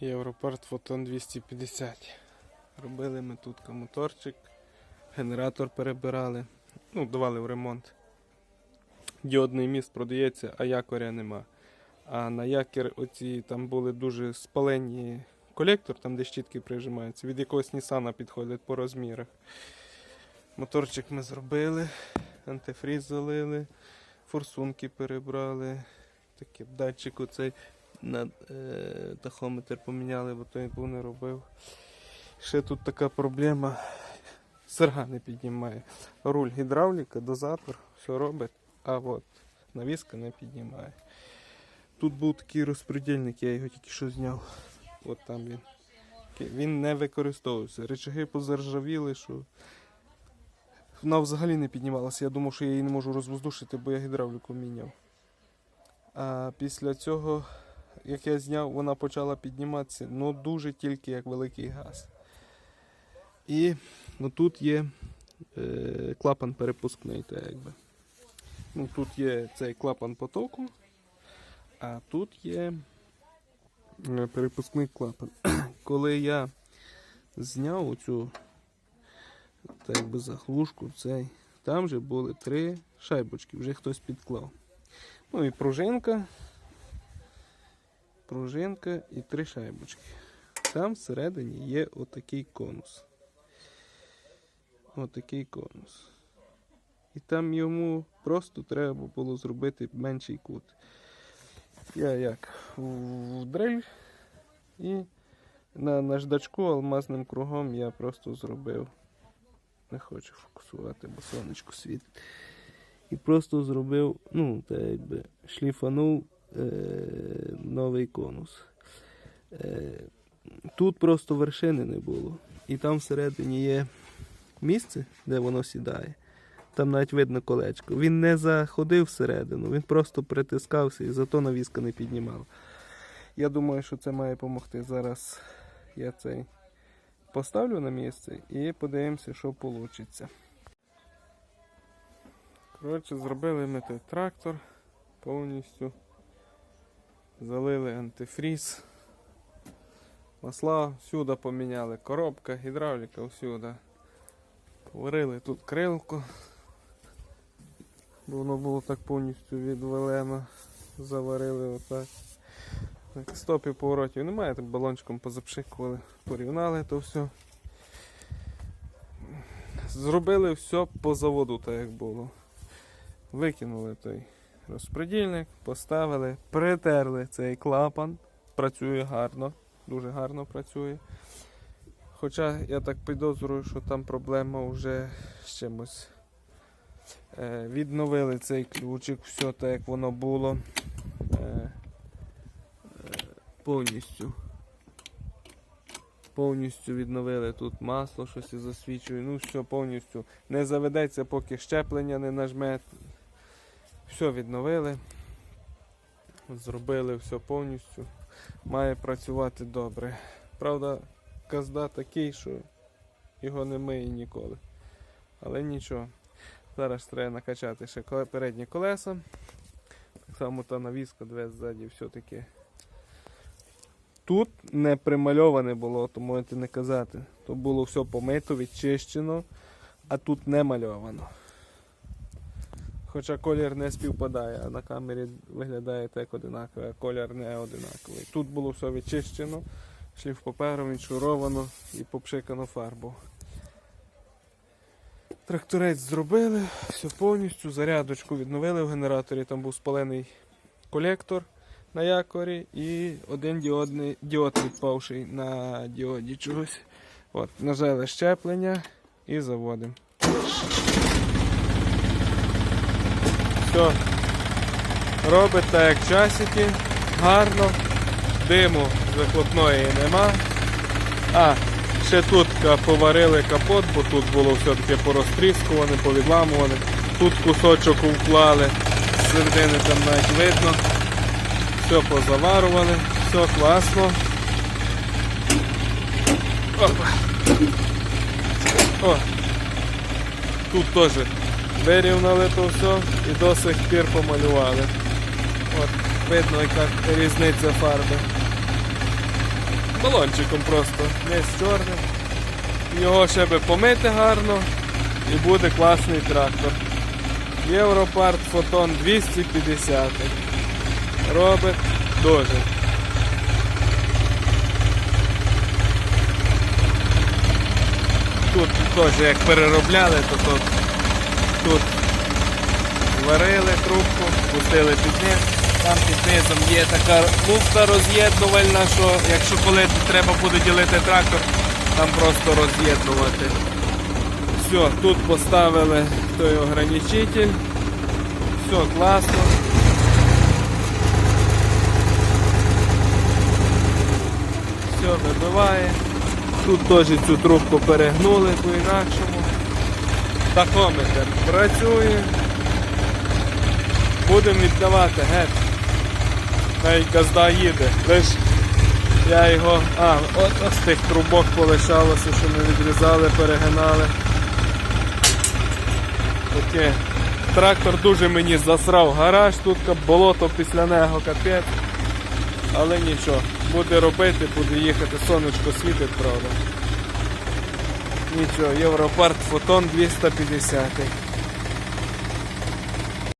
Європорт Фотон 250. Робили ми тут моторчик, генератор перебирали, ну, давали в ремонт. Діодний міст продається, а якоря нема. А на якір оці там були дуже спалені колектор, там де щітки прижимаються, від якогось Нісана підходять по розмірах. Моторчик ми зробили, антифріз залили, форсунки перебрали, такий датчик оцей на е, тахометр поміняли, бо той був не робив. Ще тут така проблема. Серга не піднімає. Руль гідравліка, дозатор, все робить, а от навіска не піднімає. Тут був такий розпредільник, я його тільки що зняв. От там він. Він не використовувався. Речаги позаржавіли, що вона взагалі не піднімалася. Я думав, що я її не можу розвоздушити, бо я гідравліку міняв. А після цього, як я зняв, вона почала підніматися, ну дуже тільки як великий газ. І тут є е, клапан перепускний, так якби. Ну, тут є цей клапан потоку, а тут є е, перепускний клапан. Коли я зняв оцю заглушку, там вже були три шайбочки, вже хтось підклав. Ну і пружинка, пружинка і три шайбочки. Там всередині є отакий конус. Отакий конус. І там йому просто треба було зробити менший кут. Я як в дрель і на наждачку алмазним кругом я просто зробив. Не хочу фокусувати, бо сонечко світить. І просто зробив, ну, так якби шліфанув новий конус. Е- тут просто вершини не було. І там всередині є місце, де воно сідає. Там навіть видно колечко. Він не заходив всередину, він просто притискався і зато навіска не піднімав. Я думаю, що це має допомогти. Зараз я цей поставлю на місце і подивимося, що вийде. Коротше, зробили ми той трактор повністю. Залили антифріз. Масла всюди поміняли. Коробка, гідравліка всюди. Варили тут крилку. Бо воно було так повністю відвалено. Заварили отак. Так, Стопів поворотів немає, так балончиком позапшикували, порівняли то все. Зробили все по заводу, так як було. Викинули той розпредільник, поставили, притерли цей клапан. Працює гарно, дуже гарно працює. Хоча я так підозрюю, що там проблема вже з чимось. Е, відновили цей ключик, все так як воно було. Е, е, повністю. Повністю відновили тут масло, щось і засвічує. Ну все повністю. Не заведеться, поки щеплення не нажме. Все відновили. Зробили все повністю. Має працювати добре. Правда, казда такий, що його не миє ніколи. Але нічого. Зараз треба накачати ще передні колеса. Так само та навіска, две ззаді, все таке. Тут не примальоване було, то можете не казати. То було все помито, відчищено, а тут не мальовано. Хоча колір не співпадає, а на камері виглядає так одинаково, а колір не одинаковий. Тут було все відчищено, шліф папером відшуровано і попшикано фарбу. Тракторець зробили, все повністю, зарядочку відновили в генераторі, там був спалений колектор на якорі і один діодний, діод відпавший на діоді чогось. От, нажали щеплення і заводимо. Все. Робить так як часики, гарно, диму з вихлопної нема. А, ще тут поварили капот, бо тут було все-таки порозтріскуване, повідламуване. Тут кусочок вклали, з середини там навіть видно. Все позаварували, все класно. Опа. О. Тут теж вирівняли то все і до сих пір помалювали. От, видно, яка різниця фарби. балончиком просто, не з чорним. Його ще би помити гарно і буде класний трактор. Європарт Фотон 250. Робить дуже. Тут теж як переробляли, то тут, тут варили трубку, пустили під низ. Там під низом є така муфта роз'єднувальна, що якщо коли треба буде ділити трактор, там просто роз'єднувати. Все, тут поставили той ограничитель. Все класно. Все вибиває. Тут теж цю трубку перегнули по-інакшому. Тахометр працює. Будемо віддавати геть. Навіть газда їде. Лиш я його... А, от з тих трубок полишалося, що ми відрізали, перегинали. Таке. Трактор дуже мені засрав гараж, тут болото після нього капець. Але нічого, буде робити, буде їхати, сонечко світить, правда. Нічого, Європарт Фотон 250.